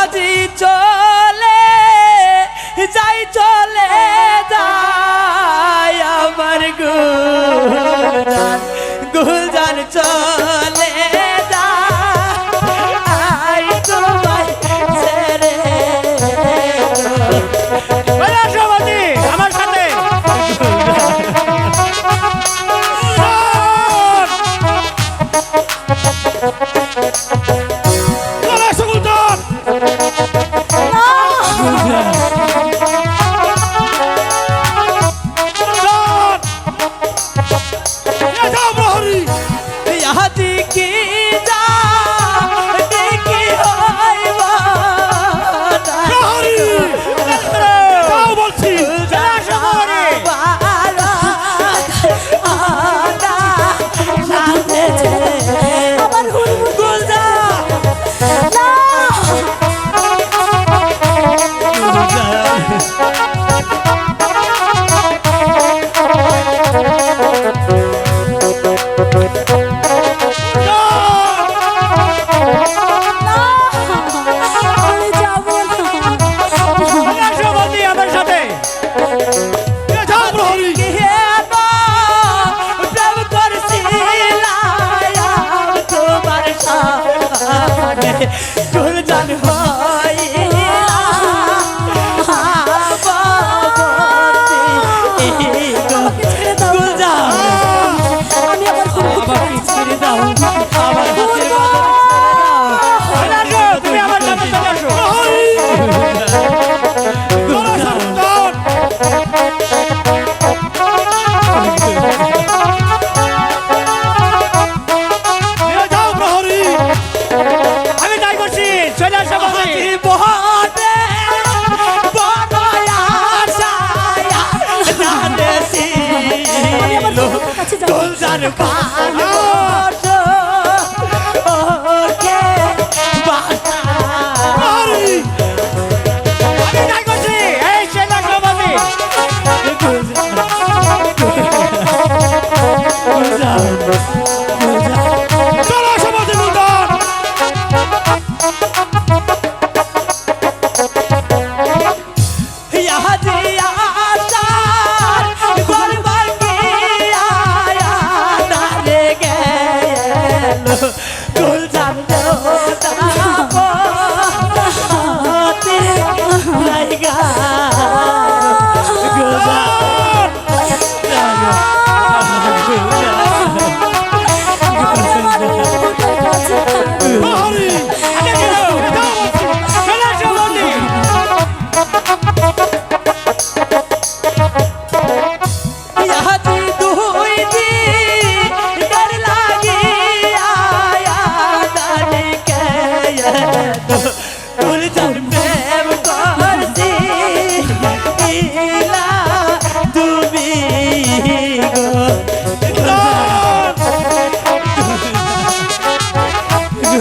আজি চলে যাই চলে যাই আমার গুলজান গুলজান চলে। থেকে যা। গুলজান হয় গুলজান আমার হাতের বাবা দোলজার ভালো ওকে বাড়ি আমি নাই করছি এই সেনা সভাপতি। দোলজার দোলজার জাহাজে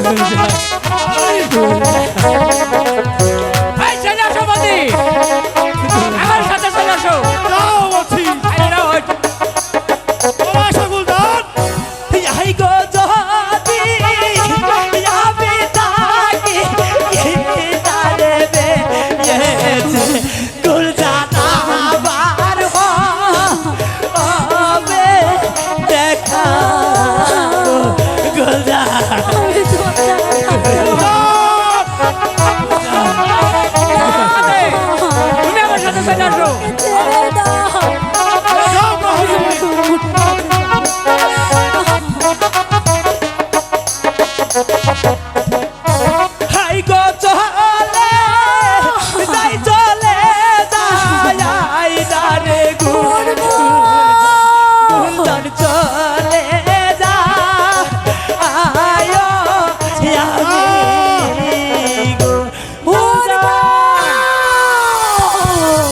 对不